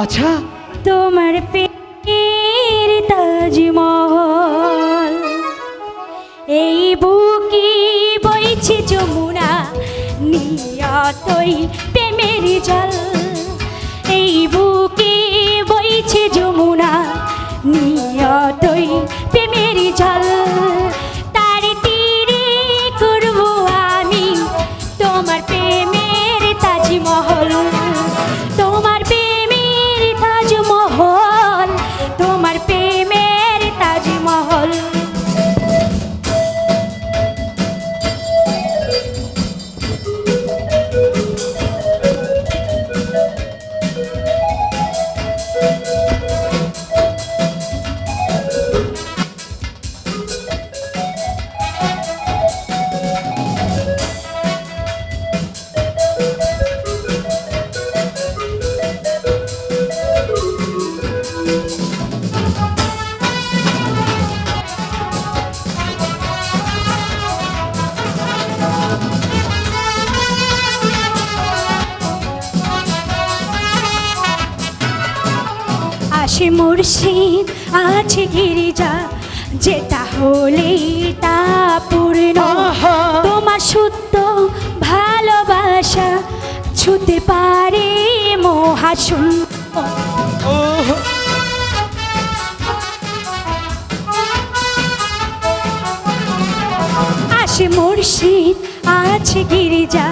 আচ্ছা। তোমার পেটের তাজমহল। এই বুকি বইছে যমুনা নিয়তই প্রেমের জল। এই বুকি আসে মুর্শিদ আছে গিরিজা যেটা হলেই তা পূর্ণ। তোমার সত্য ভালোবাসা ছুতে পারে মহাশূন্য ও আসে মুর্শিদ আছে গিরিজা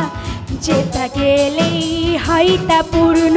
যেটা গেলেই হয় তা পূর্ণ।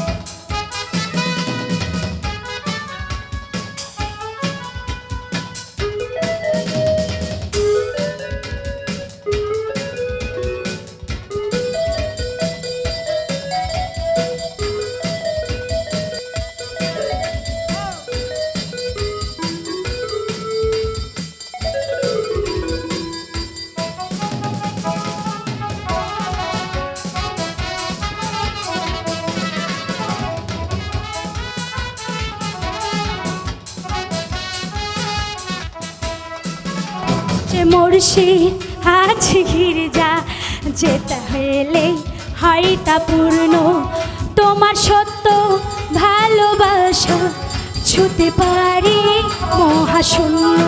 যে মুর্শিদ আছে গির্জা যেটা হলে হয় তা পূর্ণ। তোমার সত্য ভালোবাসা ছুতে পারি মহাশূন্য।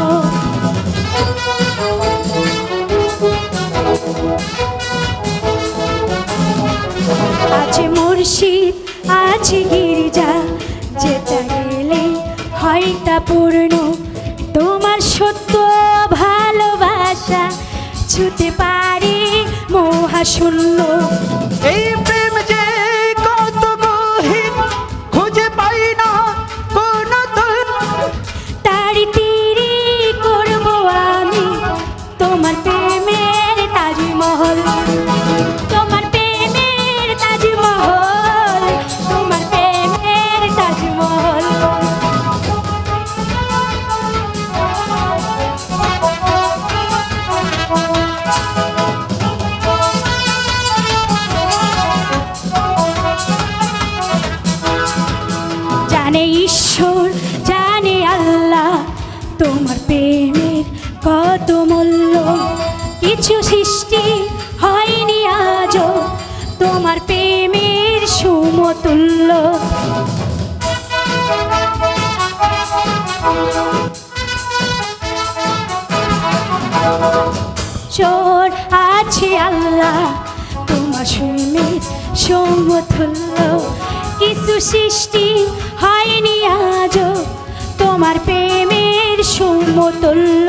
মুর্শিদ গির্জা গেলে হয় তা পূর্ণ। তোমার সত্য ভালোবাসা ছুতে পারি মহাশূন্য। এই প্রেম যে কত গহীন খুঁজে পাই না কোন তারি তার তীরে করব আমি তোমার প্রেমের তাজমহল। ঈশ্বর, জানে আল্লাহ, তোমার প্রেমের কত মূল্য। কিছু সৃষ্টি হয়নি আজও, তোমার প্রেমের সমতুল্য। চোর আছে আল্লাহ, তোমার প্রেমের সমতুল্য। কিছু সৃষ্টি হয়নি আজও। তোমার প্রেমের সমতুল্য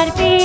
what it means.